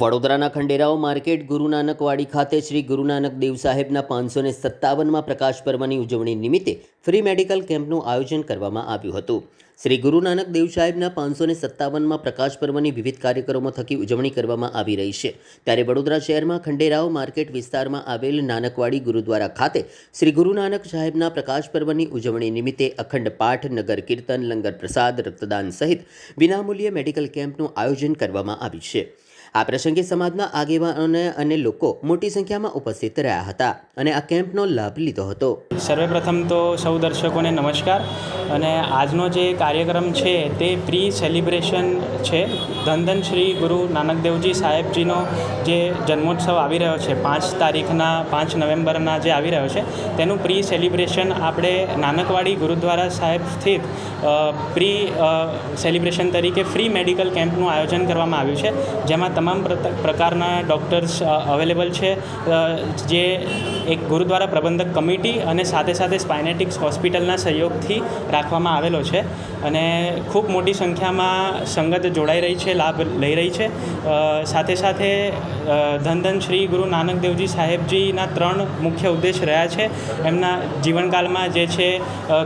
વડોદરાના ખંડેરાવ માર્કેટ ગુરુ નાનકવાડી ખાતે શ્રી ગુરુ નાનક દેવ સાહેબના પાંચસો ને સત્તાવનમાં પ્રકાશ પર્વની ઉજવણી નિમિત્તે ફ્રી મેડિકલ કેમ્પનું આયોજન કરવામાં આવ્યું હતું. શ્રી ગુરુ નાનક દેવ સાહેબના પાંચસો ને સત્તાવનમાં પ્રકાશ પર્વની વિવિધ કાર્યક્રમો થકી ઉજવણી કરવામાં આવી રહી છે. ત્યારે વડોદરા શહેરમાં ખંડેરાવ માર્કેટ વિસ્તારમાં આવેલ નાનકવાડી ગુરુદ્વારા ખાતે શ્રી ગુરુ નાનક સાહેબના પ્રકાશ પર્વની ઉજવણી નિમિત્તે અખંડ પાઠ, નગર કીર્તન, લંગર પ્રસાદ, રક્તદાન સહિત વિનામૂલ્યે મેડિકલ કેમ્પનું આયોજન કરવામાં આવ્યું છે. આ પ્રસંગે સમાજના આગેવાનો અને લોકો મોટી સંખ્યામાં ઉપસ્થિત રહ્યા હતા અને આ કેમ્પનો લાભ લીધો હતો. સર્વપ્રથમ તો સૌ દર્શકોને નમસ્કાર અને આજનો જે કાર્યક્રમ છે તે પ્રી સેલિબ્રેશન છે. ધન શ્રી ગુરુ નાનકદેવજી સાહેબજીનો જે જન્મોત્સવ આવી રહ્યો છે, પાંચ તારીખના, પાંચ નવેમ્બરના જે આવી રહ્યો છે, તેનું પ્રી સેલિબ્રેશન આપણે નાનકવાડી ગુરુદ્વારા સાહેબ સ્થિત પ્રી સેલિબ્રેશન તરીકે ફ્રી મેડિકલ કેમ્પનું આયોજન કરવામાં આવ્યું છે. જેમાં તમામ પ્રકારના ડૉક્ટર્સ અવેલેબલ છે. જે એક ગુરુદ્વારા પ્રબંધક કમિટી અને સાથે સાથે સ્પાઇનેટિક્સ હોસ્પિટલના સહયોગથી રાખવામાં આવેલો છે. અને ખૂબ મોટી સંખ્યામાં સંગત જોડાઈ રહી છે, લાભ લઈ રહી છે. સાથે સાથે ધન ધન શ્રી ગુરુ નાનક દેવજી સાહેબજીના ત્રણ મુખ્ય ઉદ્દેશ રહ્યા છે. એમના જીવનકાળમાં જે છે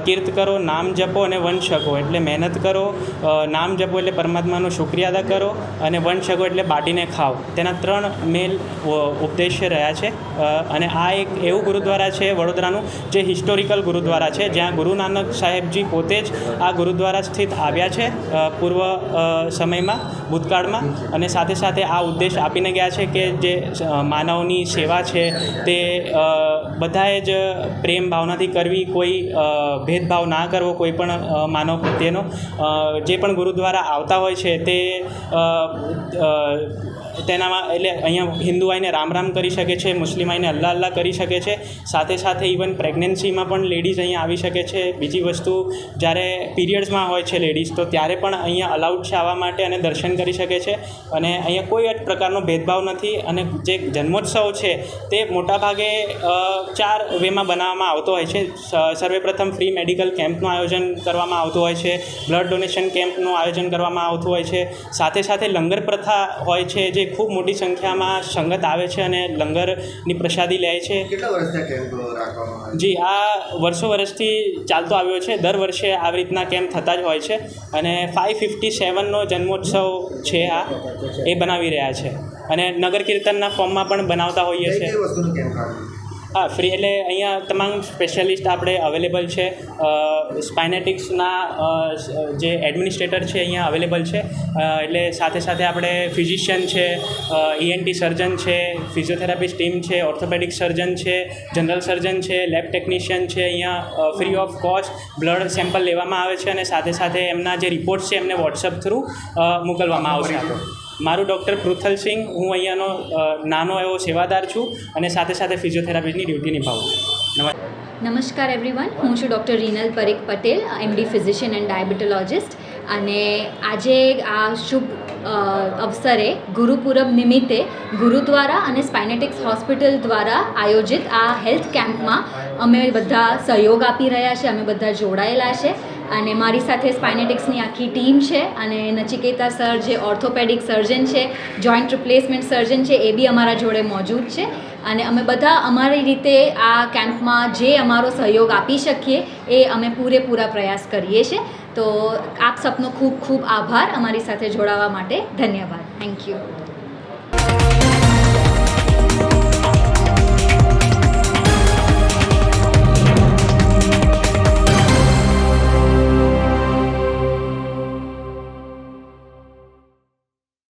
કીર્ત કરો, નામ જપો અને વંશ એટલે મહેનત કરો નામ જપો એટલે પરમાત્માનો શુક્રિયા અદા કરો અને વંશ શકો એટલે બાટીને ખાઓ. તેના ત્રણ મેલ ઉપદેશ્ય રહ્યા છે. અને આ એક એવું ગુરુદ્વારા છે વડોદરાનું, જે હિસ્ટોરિકલ ગુરુદ્વારા છે, જ્યાં ગુરુ નાનક સાહેબજી પોતે જ આ ગુરુદ્વારા સ્થિત આવ્યા છે પૂર્વ સમયમાં, ભૂતકાળમાં. અને સાથે સાથે આ ઉદ્દેશ આપીને ગયા છે કે જે માનવની સેવા છે તે બધાએ જ પ્રેમ ભાવનાથી કરવી, કોઈ ભેદભાવ ના કરવો, કોઈ પણ માનવ પ્રત્યેનો. જે પણ ગુરુદ્વારા આવતા હોય છે તે તેનામાં એટલે અહીંયા હિન્દુ આવીને રામ રામ કરી શકે છે, મુસ્લિમ આવીને અલ્લાહ અલ્લાહ કરી શકે છે. સાથે સાથે ઇવન પ્રેગ્નન્સીમાં પણ લેડીઝ અહીંયા આવી શકે છે. બીજી વસ્તુ, જ્યારે પીરિયડ્સમાં હોય છે લેડીઝ તો ત્યારે પણ અહીંયા અલાઉડ છે આવવા માટે અને દર્શન કરી શકે છે. અને અહીંયા કોઈ જ પ્રકારનો ભેદભાવ નથી અને જે જન્મોત્સવ છે તે મોટાભાગે ચાર વેમાં બનાવવામાં આવતો હોય છે. સર્વેપ્રથમ ફ્રી મેડિકલ કેમ્પનું આયોજન કરવામાં આવતું હોય છે. બ્લડ ડોનેશન કેમ્પનું આયોજન કરવામાં આવતું હોય છે. સાથે સાથે લંગર પ્રથા હોય છે જે ખૂબ મોટી સંખ્યામાં સંગત આવે છે અને લંગરની પ્રસાદી લે છે. જી આ વર્ષો વર્ષથી ચાલતો આવ્યો છે. દર વર્ષે આવી રીતના કેમ્પ થતા જ હોય છે અને ફાઇવ ફિફ્ટી સેવનનો જન્મોત્સવ છે આ. એ બનાવી રહ્યા છે. અને નગર કીર્તનના ફોર્મમાં પણ બનાવતા હોઈએ છીએ હા ફ્રી એટલે અહીંયા તમામ સ્પેશિયાલિસ્ટ આપણે અવેલેબલ છે. સ્પાઇનેટિક્સના જે એડમિનિસ્ટ્રેટર છે અહીંયા અવેલેબલ છે. એટલે સાથે સાથે આપણે ફિઝિશિયન છે ઈએનટી સર્જન છે ફિઝિયોથેરાપિસ્ટ ટીમ છે ઓર્થોપેડિક સર્જન છે જનરલ સર્જન છે લેબ ટેકનિશિયન છે અહીંયા free of cost blood sample લેવામાં આવે છે અને સાથે સાથે એમના જે રિપોર્ટ્સ છે એમને વોટ્સઅપ થ્રુ મોકલવામાં આવશે. મારું ડૉક્ટર પૃથલ સિંહ, હું અહીંયાનો નાનો એવો સેવાદાર છું અને સાથે સાથે ફિઝિયોથેરાપીની ડ્યુટી નિભાવું છું. નમસ્કાર. એવરીવન હું છું doctor Rinal Parikh Patel MD physician and diabetologist અને આજે આ શુભ અવસરે ગુરુપુરબ નિમિત્તે ગુરુદ્વારા અને સ્પાઇનેટિક્સ હોસ્પિટલ દ્વારા આયોજિત આ હેલ્થ કેમ્પમાં અમે બધા સહયોગ આપી રહ્યા છે, અમે બધા જોડાયેલા છે અને મારી સાથે સ્પાઇનેટિક્સની આખી ટીમ છે અને નચિકેતા સર જે ઓર્થોપેડિક સર્જન છે, જોઈન્ટ રિપ્લેસમેન્ટ સર્જન છે, એ બી અમારા જોડે મોજૂદ છે અને અમે બધા અમારી રીતે આ કેમ્પમાં જે અમારો સહયોગ આપી શકીએ એ અમે પૂરેપૂરા પ્રયાસ કરીએ છીએ. તો આપ સપનો ખૂબ ખૂબ આભાર અમારી સાથે જોડાવા માટે. ધન્યવાદ. Thank you